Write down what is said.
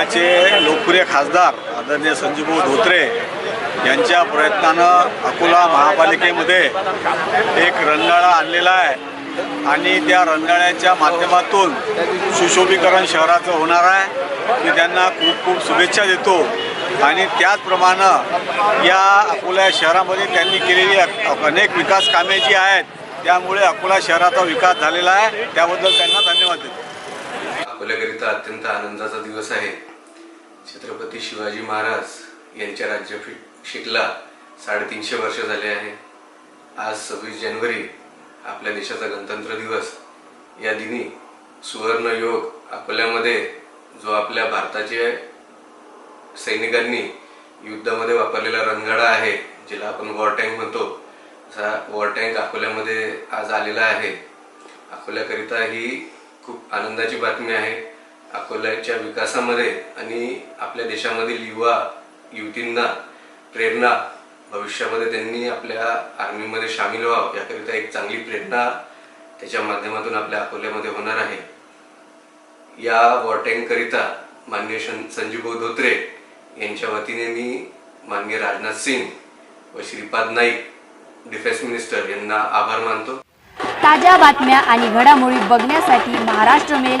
पुण्याचे लोकप्रिय खासदार आदरणीय संजीवभाऊ धोत्रे यांच्या प्रयत्नानं अकोला महापालिकेमध्ये एक रणगाळा आणलेला आहे आणि त्या रणगाळ्याच्या माध्यमातून सुशोभीकरण शहराचं होणार आहे. मी त्यांना खूप खूप शुभेच्छा देतो. आणि त्याचप्रमाणे या अकोला शहरामध्ये त्यांनी केलेली अनेक विकास कामे जी आहेत त्यामुळे अकोला शहराचा विकास झालेला आहे. त्याबद्दल त्यांना धन्यवाद देतो. अकोल्याकरिता अत्यंत आनंदाचा दिवस आहे. छत्रपती शिवाजी महाराज यांच्या राज्याभिषेकला साडेतीनशे वर्ष झाले आहे. आज सव्वीस जानेवारी आपल्या देशाचा गणतंत्र दिवस. या दिनी सुवर्ण योग अकोल्यामध्ये जो आपल्या भारताचे सैनिकांनी युद्धामध्ये वापरलेला रणगाडा आहे ज्याला आपण वॉर टँक म्हणतो असा वॉर टँक अकोल्यामध्ये आज आलेला आहे. अकोल्याकरिता ही खूप आनंदाची बातमी आहे. अकोल्याच्या विकासामध्ये आणि आपल्या देशामधील युवा युवतींना प्रेरणा भविष्यामध्ये त्यांनी आपल्या आर्मीमध्ये सामील व्हावं याकरिता एक चांगली प्रेरणा त्याच्या माध्यमातून आपल्या अकोल्यामध्ये होणार आहे. या वॉटँकरिता मान्य शन संजीव धोत्रे यांच्या वतीने मी मान्य राजनाथ सिंग व श्रीपाद नाईक डिफेन्स मिनिस्टर यांना आभार मानतो. ताज्या बातम्या आणि घडामोडी बघण्यासाठी महाराष्ट्र मेल